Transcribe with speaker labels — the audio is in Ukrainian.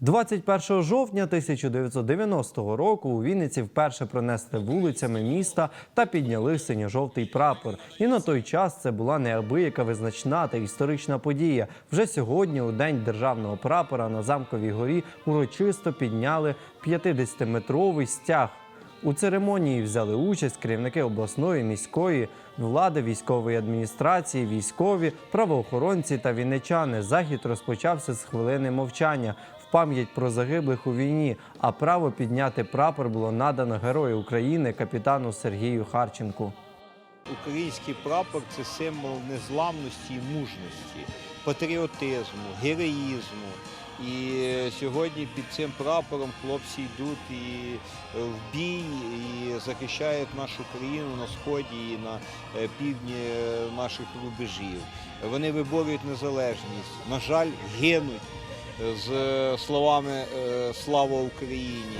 Speaker 1: 21 жовтня 1990 року у Вінниці вперше пронесли вулицями міста та підняли синьо-жовтий прапор. І на той час це була неабияка визначна та історична подія. Вже сьогодні, у день державного прапора, на замковій горі урочисто підняли 50-метровий стяг. У церемонії взяли участь керівники обласної міської влади, військової адміністрації, військові, правоохоронці та вінничани. Захід розпочався з хвилини мовчання пам'ять про загиблих у війні. А право підняти прапор було надано Герою України капітану Сергію Харченку.
Speaker 2: Український прапор це символ незламності і мужності, патріотизму, героїзму. І сьогодні під цим прапором хлопці йдуть і в бій, і захищають нашу країну на сході і на е, півдні е, наших рубежів. Вони виборюють незалежність. На жаль, гинуть з словами е, Слава Україні!